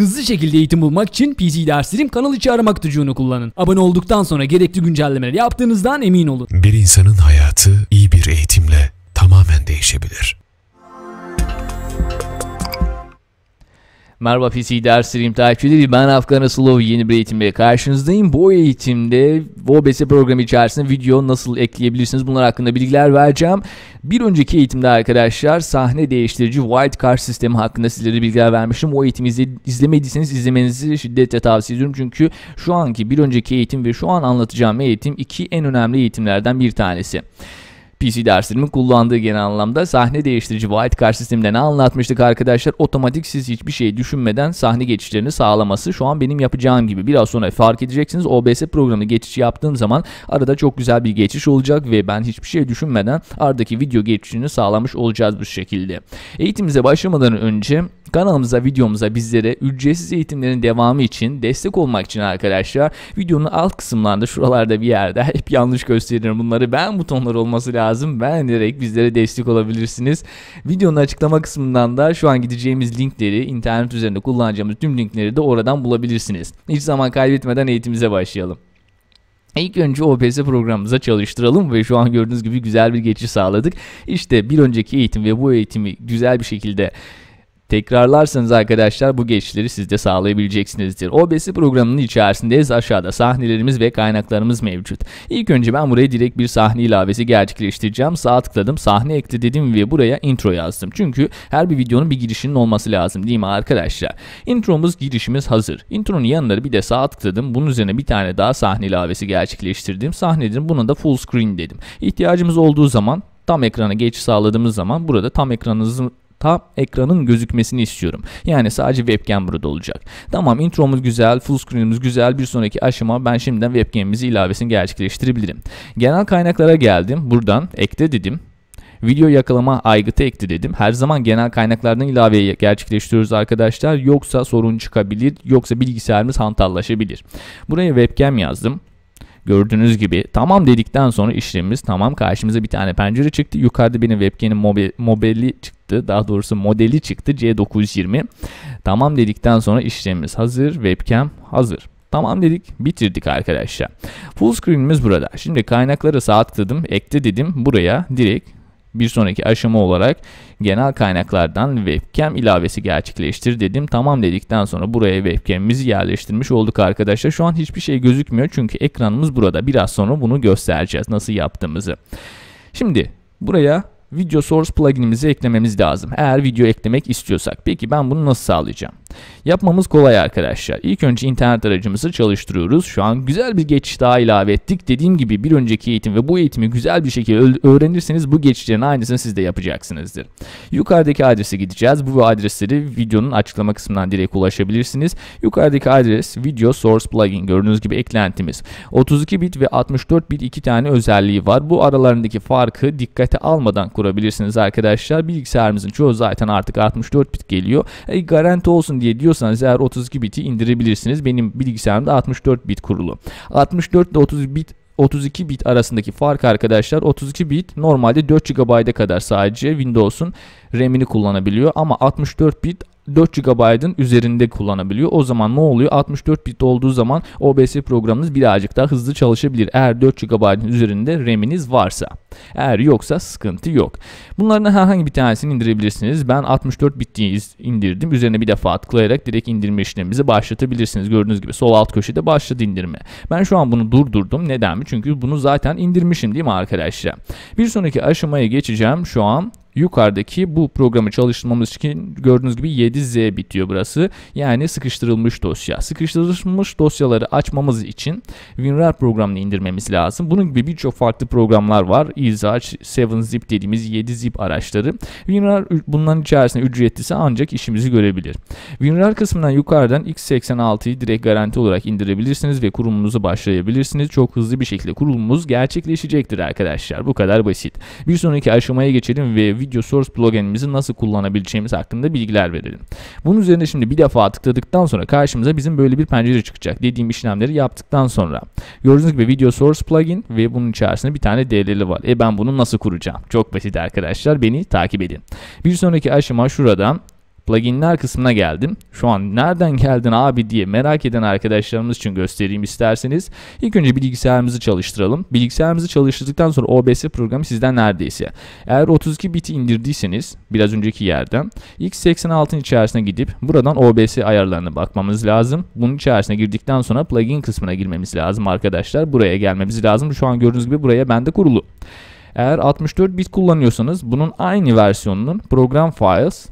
Hızlı şekilde eğitim bulmak için PC Derslerim kanal içi arama kutucuğunu kullanın. Abone olduktan sonra gerekli güncellemeleri yaptığınızdan emin olun. Bir insanın hayatı iyi bir eğitimle tamamen değişebilir. Merhaba PC Derslerim takipçileri ben Afgan Aslov yeni bir eğitimle karşınızdayım. Bu eğitimde OBS programı içerisinde video nasıl ekleyebilirsiniz bunlar hakkında bilgiler vereceğim. Bir önceki eğitimde arkadaşlar sahne değiştirici wildcard sistemi hakkında sizlere bilgiler vermiştim. O eğitimi izle, izlemediyseniz izlemenizi şiddetle tavsiye ediyorum. Çünkü şu anki bir önceki eğitim ve şu an anlatacağım eğitim iki en önemli eğitimlerden bir tanesi. PC derslerimin kullandığı genel anlamda sahne değiştirici wildcard sisteminde ne anlatmıştık arkadaşlar? Otomatik siz hiçbir şey düşünmeden sahne geçişlerini sağlaması şu an benim yapacağım gibi. Biraz sonra fark edeceksiniz OBS programı geçiş yaptığım zaman arada çok güzel bir geçiş olacak ve ben hiçbir şey düşünmeden aradaki video geçişini sağlamış olacağız bu şekilde. Eğitimimize başlamadan önce Kanalımıza, videomuza bizlere ücretsiz eğitimlerin devamı için destek olmak için arkadaşlar videonun alt kısımlarında şuralarda bir yerde hep yanlış gösteriyorum bunları. Ben butonlar olması lazım. Beğenerek bizlere destek olabilirsiniz. Videonun açıklama kısmından da şu an gideceğimiz linkleri, internet üzerinde kullanacağımız tüm linkleri de oradan bulabilirsiniz. Hiç zaman kaybetmeden eğitimimize başlayalım. İlk önce OBS programımıza çalıştıralım ve şu an gördüğünüz gibi güzel bir geçiş sağladık. İşte bir önceki eğitim ve bu eğitimi güzel bir şekilde Tekrarlarsanız arkadaşlar bu geçişleri siz de sağlayabileceksinizdir. OBS programının içerisindeyiz. Aşağıda sahnelerimiz ve kaynaklarımız mevcut. İlk önce ben buraya direkt bir sahne ilavesi gerçekleştireceğim. Sağ tıkladım, sahne ekle dedim ve buraya intro yazdım. Çünkü her bir videonun bir girişinin olması lazım değil mi arkadaşlar? Intromuz, girişimiz hazır. Intronun yanında bir de sağ tıkladım. Bunun üzerine bir tane daha sahne ilavesi gerçekleştirdim. Sahne dedim, buna da full screen dedim. İhtiyacımız olduğu zaman tam ekrana geçiş sağladığımız zaman burada tam ekranınızın tam ekranın gözükmesini istiyorum. Yani sadece webcam burada olacak. Tamam intromuz güzel, full screen'imiz güzel. Bir sonraki aşama ben şimdiden webcam'imizi ilavesini gerçekleştirebilirim. Genel kaynaklara geldim. Buradan ekle dedim. Video yakalama aygıtı ekle dedim. Her zaman genel kaynaklardan ilave gerçekleştiriyoruz arkadaşlar. Yoksa sorun çıkabilir. Yoksa bilgisayarımız hantallaşabilir. Buraya webcam yazdım. Gördüğünüz gibi tamam dedikten sonra işlemimiz tamam. Karşımıza bir tane pencere çıktı. Yukarıda benim webcam'in mobi, mobili çıktı. Daha doğrusu modeli çıktı C920. Tamam dedikten sonra işlemimiz hazır. Webcam hazır. Tamam dedik, bitirdik arkadaşlar. Full screen'imiz burada. Şimdi kaynakları sağ tıkladım, ekle dedim. Buraya direkt bir sonraki aşama olarak genel kaynaklardan webcam ilavesi gerçekleştir dedim. Tamam dedikten sonra buraya webcam'imizi yerleştirmiş olduk arkadaşlar. Şu an hiçbir şey gözükmüyor çünkü ekranımız burada. Biraz sonra bunu göstereceğiz nasıl yaptığımızı. Şimdi buraya video source pluginimizi eklememiz lazım. Eğer video eklemek istiyorsak. Peki ben bunu nasıl sağlayacağım? Yapmamız kolay arkadaşlar. İlk önce internet aracımızı çalıştırıyoruz. Şu an güzel bir geçiş daha ilave ettik. Dediğim gibi bir önceki eğitim ve bu eğitimi güzel bir şekilde öğrenirseniz bu geçişlerin aynısını siz de yapacaksınızdır. Yukarıdaki adrese gideceğiz. Bu adresleri videonun açıklama kısmından direkt ulaşabilirsiniz. Yukarıdaki adres video source plugin gördüğünüz gibi eklentimiz. 32 bit ve 64 bit iki tane özelliği var. Bu aralarındaki farkı dikkate almadan kurabilirsiniz arkadaşlar. Bilgisayarımızın çoğu zaten artık 64 bit geliyor. E, garanti olsun diye diyorsanız eğer 32 biti indirebilirsiniz. Benim bilgisayarımda 64 bit kurulu. 64 ile 30 bit 32 bit arasındaki fark arkadaşlar 32 bit normalde 4 GB'a kadar sadece Windows'un RAM'ini kullanabiliyor ama 64 bit 4 GB'ın üzerinde kullanabiliyor. O zaman ne oluyor? 64 bit olduğu zaman OBS programınız birazcık daha hızlı çalışabilir. Eğer 4 GB'ın üzerinde RAM'iniz varsa. Eğer yoksa sıkıntı yok. Bunlardan herhangi bir tanesini indirebilirsiniz. Ben 64 bit indirdim. Üzerine bir defa tıklayarak direkt indirme işlemimizi başlatabilirsiniz. Gördüğünüz gibi sol alt köşede başladı indirme. Ben şu an bunu durdurdum. Neden mi? Çünkü bunu zaten indirmişim değil mi arkadaşlar? Bir sonraki aşamaya geçeceğim. Şu an yukarıdaki bu programı çalıştırmamız için gördüğünüz gibi 7Z bitiyor burası. Yani sıkıştırılmış dosya. Sıkıştırılmış dosyaları açmamız için WinRAR programını indirmemiz lazım. Bunun gibi birçok farklı programlar var. EaseArch, 7zip dediğimiz 7zip araçları. WinRAR bunların içerisinde ücretlisi ancak işimizi görebilir. WinRAR kısmından yukarıdan x86'yı direkt garanti olarak indirebilirsiniz ve kurulumunuzu başlayabilirsiniz. Çok hızlı bir şekilde kurulumumuz gerçekleşecektir arkadaşlar. Bu kadar basit. Bir sonraki aşamaya geçelim ve video source pluginimizi nasıl kullanabileceğimiz hakkında bilgiler verelim. Bunun üzerine şimdi bir defa tıkladıktan sonra karşımıza bizim böyle bir pencere çıkacak. Dediğim işlemleri yaptıktan sonra. Gördüğünüz gibi video source plugin ve bunun içerisinde bir tane DLL var. E ben bunu nasıl kuracağım? Çok basit arkadaşlar. Beni takip edin. Bir sonraki aşama şuradan pluginler kısmına geldim. Şu an nereden geldin abi diye merak eden arkadaşlarımız için göstereyim isterseniz. İlk önce bilgisayarımızı çalıştıralım. Bilgisayarımızı çalıştırdıktan sonra OBS programı sizden neredeyse. Eğer 32 biti indirdiyseniz biraz önceki yerden x86'ın içerisine gidip buradan OBS ayarlarına bakmamız lazım. Bunun içerisine girdikten sonra plugin kısmına girmemiz lazım arkadaşlar. Buraya gelmemiz lazım. Şu an gördüğünüz gibi buraya bende kurulu. Eğer 64 bit kullanıyorsanız bunun aynı versiyonunun program files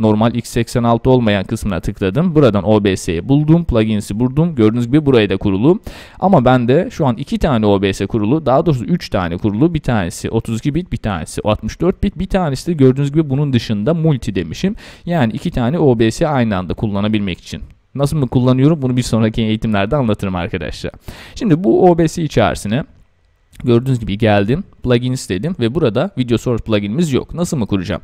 normal x86 olmayan kısmına tıkladım. Buradan OBS'yi buldum. Plugins'i buldum. Gördüğünüz gibi buraya da kurulu. Ama bende şu an iki tane OBS kurulu. Daha doğrusu 3 tane kurulu. Bir tanesi 32 bit, bir tanesi 64 bit. Bir tanesi de gördüğünüz gibi bunun dışında multi demişim. Yani iki tane OBS'i aynı anda kullanabilmek için. Nasıl mı kullanıyorum bunu bir sonraki eğitimlerde anlatırım arkadaşlar. Şimdi bu OBS içerisine Gördüğünüz gibi geldim, plugins dedim ve burada video source pluginimiz yok. Nasıl mı kuracağım?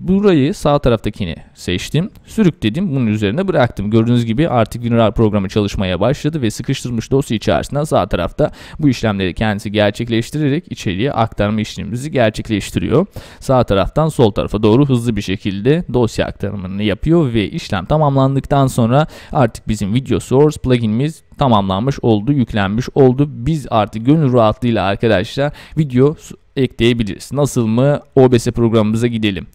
Burayı sağ taraftakini seçtim. Sürükledim. Bunun üzerine bıraktım. Gördüğünüz gibi artık WinRAR programı çalışmaya başladı ve sıkıştırılmış dosya içerisinden sağ tarafta bu işlemleri kendisi gerçekleştirerek içeriye aktarma işlemimizi gerçekleştiriyor. Sağ taraftan sol tarafa doğru hızlı bir şekilde dosya aktarımını yapıyor ve işlem tamamlandıktan sonra artık bizim video source pluginimiz tamamlanmış oldu, yüklenmiş oldu. Biz artık gönül rahatlığıyla arkadaşlar video ekleyebiliriz. Nasıl mı? OBS programımıza gidelim.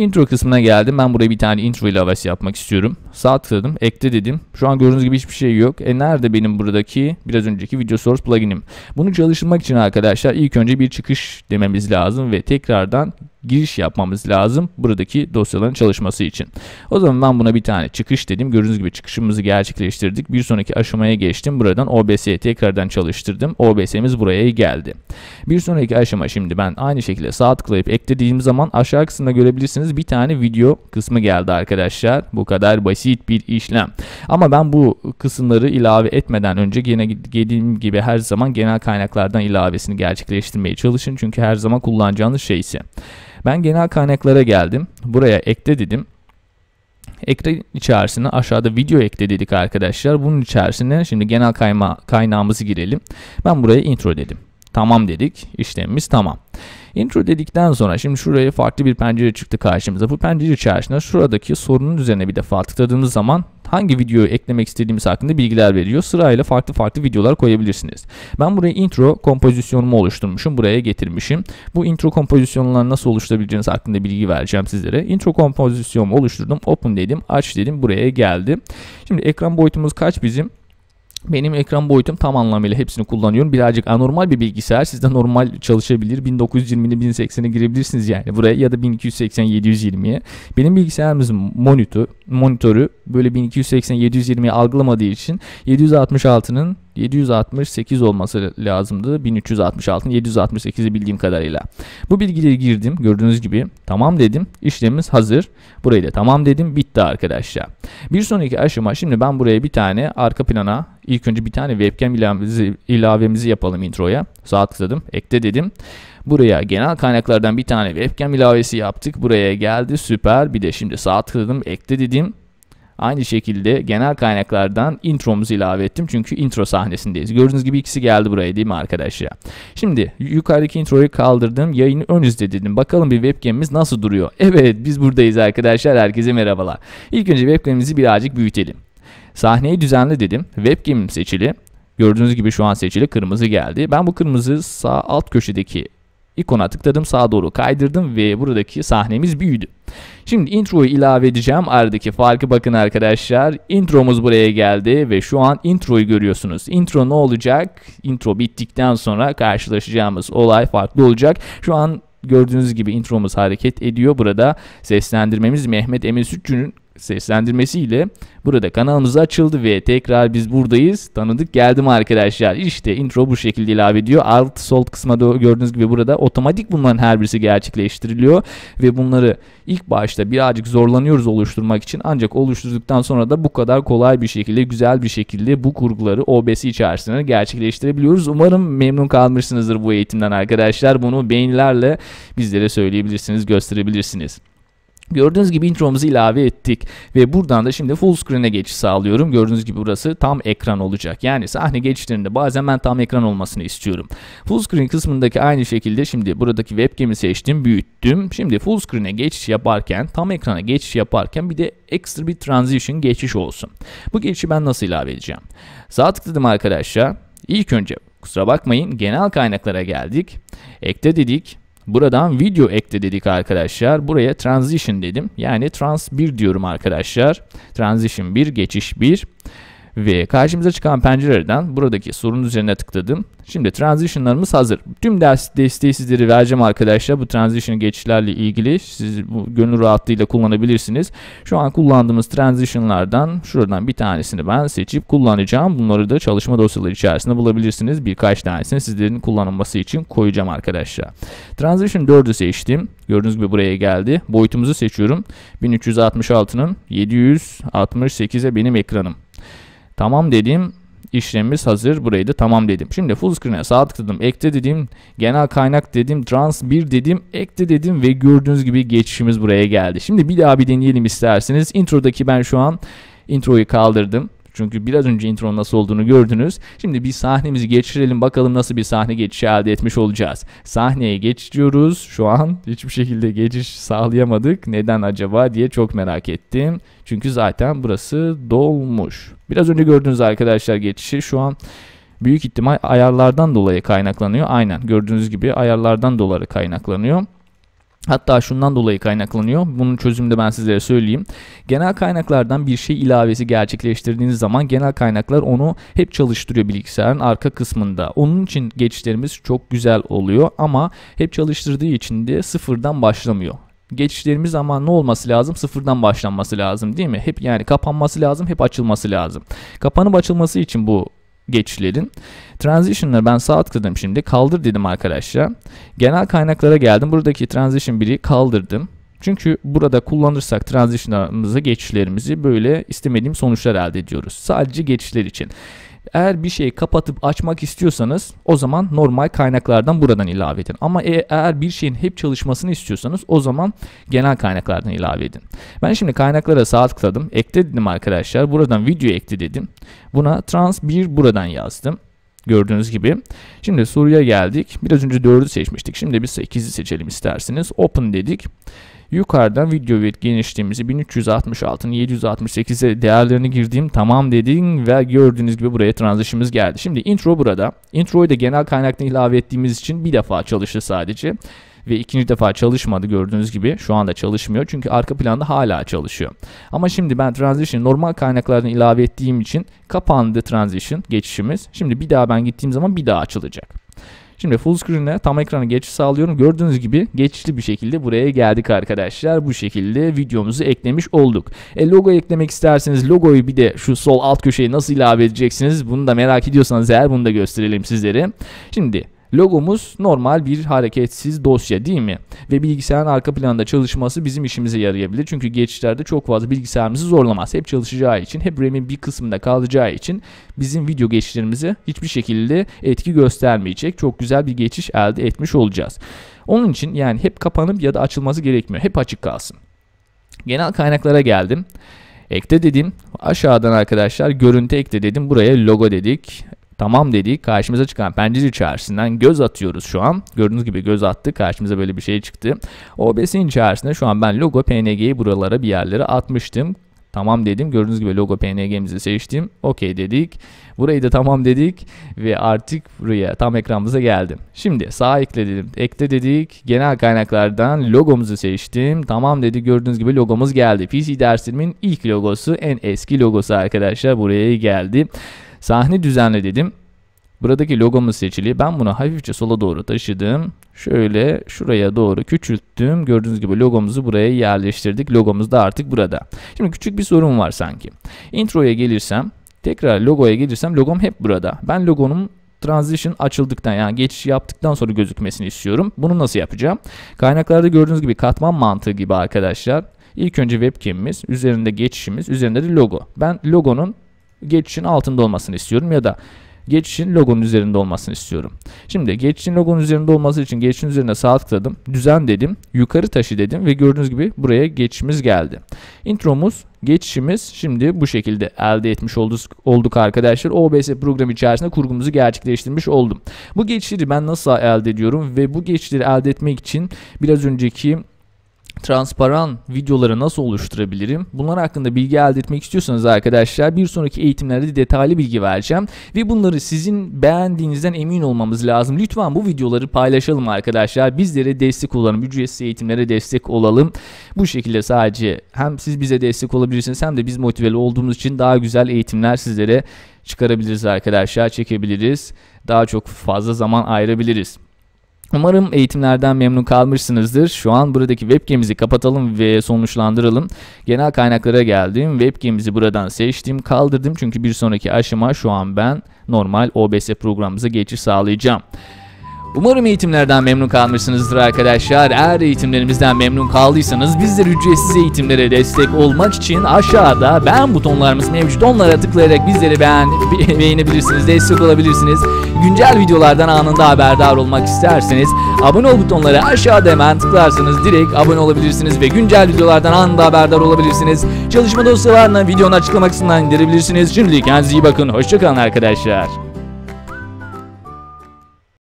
Intro kısmına geldim. Ben buraya bir tane intro ilavesi yapmak istiyorum. Sağ tıkladım. Ekle dedim. Şu an gördüğünüz gibi hiçbir şey yok. E nerede benim buradaki biraz önceki video source pluginim? Bunu çalıştırmak için arkadaşlar ilk önce bir çıkış dememiz lazım ve tekrardan giriş yapmamız lazım buradaki dosyaların çalışması için. O zaman ben buna bir tane çıkış dedim. Gördüğünüz gibi çıkışımızı gerçekleştirdik. Bir sonraki aşamaya geçtim. Buradan OBS'ye tekrardan çalıştırdım. OBS'miz buraya geldi. Bir sonraki aşama şimdi ben aynı şekilde sağ tıklayıp eklediğim zaman aşağı kısmında görebilirsiniz bir tane video kısmı geldi arkadaşlar. Bu kadar basit bir işlem. Ama ben bu kısımları ilave etmeden önce yine dediğim gibi her zaman genel kaynaklardan ilavesini gerçekleştirmeye çalışın. Çünkü her zaman kullanacağınız şey ise. Ben genel kaynaklara geldim. Buraya ekle dedim. Ekran içerisine aşağıda video ekle dedik arkadaşlar. Bunun içerisine şimdi genel kayma, kaynağımızı girelim. Ben buraya intro dedim. Tamam dedik. İşlemimiz tamam. Intro dedikten sonra şimdi şuraya farklı bir pencere çıktı karşımıza. Bu pencere içerisinde şuradaki sorunun üzerine bir defa tıkladığımız zaman hangi videoyu eklemek istediğimiz hakkında bilgiler veriyor. Sırayla farklı farklı videolar koyabilirsiniz. Ben buraya intro kompozisyonumu oluşturmuşum. Buraya getirmişim. Bu intro kompozisyonları nasıl oluşturabileceğiniz hakkında bilgi vereceğim sizlere. Intro kompozisyonumu oluşturdum. Open dedim. Aç dedim. Buraya geldi. Şimdi ekran boyutumuz kaç bizim? Benim ekran boyutum tam anlamıyla hepsini kullanıyorum. Birazcık anormal bir bilgisayar. Sizde normal çalışabilir. 1920'li 1080'e girebilirsiniz yani buraya ya da 1280 720'ye. Benim bilgisayarımızın monitör, monitörü böyle 1280 720'yi algılamadığı için 766'nın 768 olması lazımdı. 1366'nın 768'i bildiğim kadarıyla. Bu bilgileri girdim. Gördüğünüz gibi tamam dedim. İşlemimiz hazır. Burayı da tamam dedim. Bitti arkadaşlar. Bir sonraki aşama şimdi ben buraya bir tane arka plana ilk önce bir tane webcam ilavemizi, ilavemizi yapalım introya. Sağ tıkladım. Ekle dedim. Buraya genel kaynaklardan bir tane webcam ilavesi yaptık. Buraya geldi. Süper. Bir de şimdi sağ tıkladım. Ekle dedim. Aynı şekilde genel kaynaklardan intromuzu ilave ettim. Çünkü intro sahnesindeyiz. Gördüğünüz gibi ikisi geldi buraya değil mi arkadaşlar? Şimdi yukarıdaki introyu kaldırdım. Yayını ön izle dedim. Bakalım bir webcamimiz nasıl duruyor? Evet biz buradayız arkadaşlar. Herkese merhabalar. İlk önce webcamimizi birazcık büyütelim. Sahneyi düzenle dedim. Webcam'im seçili. Gördüğünüz gibi şu an seçili kırmızı geldi. Ben bu kırmızı sağ alt köşedeki ikona tıkladım sağa doğru kaydırdım ve buradaki sahnemiz büyüdü. Şimdi introyu ilave edeceğim. Aradaki farkı bakın arkadaşlar. Intromuz buraya geldi ve şu an introyu görüyorsunuz. Intro ne olacak? Intro bittikten sonra karşılaşacağımız olay farklı olacak. Şu an gördüğünüz gibi intromuz hareket ediyor. Burada seslendirmemiz Mehmet Emin Sütçü'nün seslendirmesiyle burada kanalımız açıldı ve tekrar biz buradayız. Tanıdık geldim arkadaşlar. İşte intro bu şekilde ilave ediyor. Alt sol kısma da gördüğünüz gibi burada otomatik bunların her birisi gerçekleştiriliyor ve bunları ilk başta birazcık zorlanıyoruz oluşturmak için ancak oluşturduktan sonra da bu kadar kolay bir şekilde güzel bir şekilde bu kurguları OBS içerisinde gerçekleştirebiliyoruz. Umarım memnun kalmışsınızdır bu eğitimden arkadaşlar. Bunu beğenilerle bizlere söyleyebilirsiniz, gösterebilirsiniz. Gördüğünüz gibi intromuzu ilave ettik ve buradan da şimdi full screen'e geçiş sağlıyorum. Gördüğünüz gibi burası tam ekran olacak. Yani sahne geçişlerinde bazen ben tam ekran olmasını istiyorum. Full screen kısmındaki aynı şekilde şimdi buradaki webcam'i seçtim, büyüttüm. Şimdi full screen'e geçiş yaparken, tam ekrana geçiş yaparken bir de ekstra bir transition geçiş olsun. Bu geçişi ben nasıl ilave edeceğim? Sağ tıkladım arkadaşlar. İlk önce kusura bakmayın genel kaynaklara geldik. Ekle dedik. Buradan video ekle dedik arkadaşlar. Buraya transition dedim. Yani trans 1 diyorum arkadaşlar. Transition 1, geçiş 1. Ve karşımıza çıkan pencereden buradaki sorun üzerine tıkladım. Şimdi transitionlarımız hazır. Tüm ders desteği sizlere vereceğim arkadaşlar. Bu transition geçişlerle ilgili siz bu gönül rahatlığıyla kullanabilirsiniz. Şu an kullandığımız transitionlardan şuradan bir tanesini ben seçip kullanacağım. Bunları da çalışma dosyaları içerisinde bulabilirsiniz. Birkaç tanesini sizlerin kullanılması için koyacağım arkadaşlar. Transition 4'ü seçtim. Gördüğünüz gibi buraya geldi. Boyutumuzu seçiyorum. 1366'nın 768'e benim ekranım. Tamam dedim. İşlemimiz hazır. Burayı da tamam dedim. Şimdi full screen'e sağ tıkladım. Ekle dedim. Genel kaynak dedim. Trans 1 dedim. Ekle dedim ve gördüğünüz gibi geçişimiz buraya geldi. Şimdi bir daha bir deneyelim isterseniz. Introdaki ben şu an introyu kaldırdım. Çünkü biraz önce intro nasıl olduğunu gördünüz. Şimdi bir sahnemizi geçirelim bakalım nasıl bir sahne geçişi elde etmiş olacağız. Sahneye geçiyoruz. Şu an hiçbir şekilde geçiş sağlayamadık. Neden acaba diye çok merak ettim. Çünkü zaten burası dolmuş. Biraz önce gördüğünüz arkadaşlar geçişi şu an büyük ihtimal ayarlardan dolayı kaynaklanıyor. Aynen gördüğünüz gibi ayarlardan dolayı kaynaklanıyor. Hatta şundan dolayı kaynaklanıyor. Bunun çözümünü de ben sizlere söyleyeyim. Genel kaynaklardan bir şey ilavesi gerçekleştirdiğiniz zaman genel kaynaklar onu hep çalıştırıyor bilgisayarın arka kısmında. Onun için geçişlerimiz çok güzel oluyor ama hep çalıştırdığı için de sıfırdan başlamıyor geçişlerimiz ama ne olması lazım? Sıfırdan başlanması lazım değil mi? Hep yani kapanması lazım, hep açılması lazım. Kapanıp açılması için bu geçişlerin. Transition'ları ben sağ tıkladım şimdi. Kaldır dedim arkadaşlar. Genel kaynaklara geldim. Buradaki transition 1'i kaldırdım. Çünkü burada kullanırsak transition'larımızı, geçişlerimizi böyle istemediğim sonuçlar elde ediyoruz. Sadece geçişler için. Eğer bir şeyi kapatıp açmak istiyorsanız o zaman normal kaynaklardan buradan ilave edin. Ama e, eğer bir şeyin hep çalışmasını istiyorsanız o zaman genel kaynaklardan ilave edin. Ben şimdi kaynaklara sağ tıkladım. Ekle dedim arkadaşlar. Buradan video ekle dedim. Buna trans 1 buradan yazdım. Gördüğünüz gibi. Şimdi soruya geldik. Biraz önce 4'ü seçmiştik. Şimdi biz 8'i seçelim isterseniz. Open dedik. Yukarıdan video ve genişliğimizi 1366'ın 768'e değerlerini girdiğim tamam dedim ve gördüğünüz gibi buraya transition'ımız geldi. Şimdi intro burada. Introyu da genel kaynaktan ilave ettiğimiz için bir defa çalıştı sadece ve ikinci defa çalışmadı gördüğünüz gibi şu anda çalışmıyor çünkü arka planda hala çalışıyor. Ama şimdi ben transition normal kaynaklardan ilave ettiğim için kapandı transition geçişimiz. Şimdi bir daha ben gittiğim zaman bir daha açılacak. Şimdi full screen'e tam ekrana geçiş sağlıyorum. Gördüğünüz gibi geçişli bir şekilde buraya geldik arkadaşlar. Bu şekilde videomuzu eklemiş olduk. E, logo eklemek isterseniz logoyu bir de şu sol alt köşeye nasıl ilave edeceksiniz? Bunu da merak ediyorsanız eğer bunu da gösterelim sizlere. Şimdi Logomuz normal bir hareketsiz dosya değil mi? Ve bilgisayarın arka planda çalışması bizim işimize yarayabilir. Çünkü geçişlerde çok fazla bilgisayarımızı zorlamaz. Hep çalışacağı için, hep RAM'in bir kısmında kalacağı için bizim video geçişlerimize hiçbir şekilde etki göstermeyecek. Çok güzel bir geçiş elde etmiş olacağız. Onun için yani hep kapanıp ya da açılması gerekmiyor. Hep açık kalsın. Genel kaynaklara geldim. Ekle dedim. Aşağıdan arkadaşlar görüntü ekle dedim. Buraya logo dedik. Tamam dedik. Karşımıza çıkan pencere içerisinden göz atıyoruz şu an. Gördüğünüz gibi göz attık. Karşımıza böyle bir şey çıktı. OBS'in içerisinde şu an ben logo PNG'yi buralara bir yerlere atmıştım. Tamam dedim. Gördüğünüz gibi logo PNG'mizi seçtim. Okey dedik. Burayı da tamam dedik ve artık buraya tam ekranımıza geldim. Şimdi sağ ekle dedim. Ekle dedik. Genel kaynaklardan logomuzu seçtim. Tamam dedi. Gördüğünüz gibi logomuz geldi. PC derslerimin ilk logosu, en eski logosu arkadaşlar buraya geldi. Sahne düzenle dedim. Buradaki logomuz seçili. Ben bunu hafifçe sola doğru taşıdım. Şöyle şuraya doğru küçülttüm. Gördüğünüz gibi logomuzu buraya yerleştirdik. Logomuz da artık burada. Şimdi küçük bir sorun var sanki. Introya gelirsem, tekrar logoya gelirsem logom hep burada. Ben logonun transition açıldıktan yani geçiş yaptıktan sonra gözükmesini istiyorum. Bunu nasıl yapacağım? Kaynaklarda gördüğünüz gibi katman mantığı gibi arkadaşlar. İlk önce webcam'imiz, üzerinde geçişimiz, üzerinde de logo. Ben logonun geçişin altında olmasını istiyorum ya da geçişin logonun üzerinde olmasını istiyorum. Şimdi geçişin logonun üzerinde olması için geçişin üzerine sağ tıkladım. Düzen dedim. Yukarı taşı dedim ve gördüğünüz gibi buraya geçişimiz geldi. Intromuz geçişimiz şimdi bu şekilde elde etmiş olduk, arkadaşlar. OBS programı içerisinde kurgumuzu gerçekleştirmiş oldum. Bu geçişleri ben nasıl elde ediyorum ve bu geçişleri elde etmek için biraz önceki transparan videoları nasıl oluşturabilirim? Bunlar hakkında bilgi elde etmek istiyorsanız arkadaşlar bir sonraki eğitimlerde detaylı bilgi vereceğim. Ve bunları sizin beğendiğinizden emin olmamız lazım. Lütfen bu videoları paylaşalım arkadaşlar. Bizlere destek olalım. Ücretsiz eğitimlere destek olalım. Bu şekilde sadece hem siz bize destek olabilirsiniz hem de biz motiveli olduğumuz için daha güzel eğitimler sizlere çıkarabiliriz arkadaşlar. Çekebiliriz. Daha çok fazla zaman ayırabiliriz. Umarım eğitimlerden memnun kalmışsınızdır. Şu an buradaki webcam'imizi kapatalım ve sonuçlandıralım. Genel kaynaklara geldim. Webcam'imizi buradan seçtim, kaldırdım. Çünkü bir sonraki aşama şu an ben normal OBS programımıza geçiş sağlayacağım. Umarım eğitimlerden memnun kalmışsınızdır arkadaşlar. Eğer eğitimlerimizden memnun kaldıysanız bizler ücretsiz eğitimlere destek olmak için aşağıda beğen butonlarımız mevcut. Onlara tıklayarak bizleri beğen, beğenebilirsiniz, destek olabilirsiniz. Güncel videolardan anında haberdar olmak isterseniz abone ol butonları aşağıda hemen tıklarsanız direkt abone olabilirsiniz ve güncel videolardan anında haberdar olabilirsiniz. Çalışma dosyalarını videonun açıklama kısmından indirebilirsiniz. Şimdilik kendinize iyi bakın. Hoşçakalın arkadaşlar.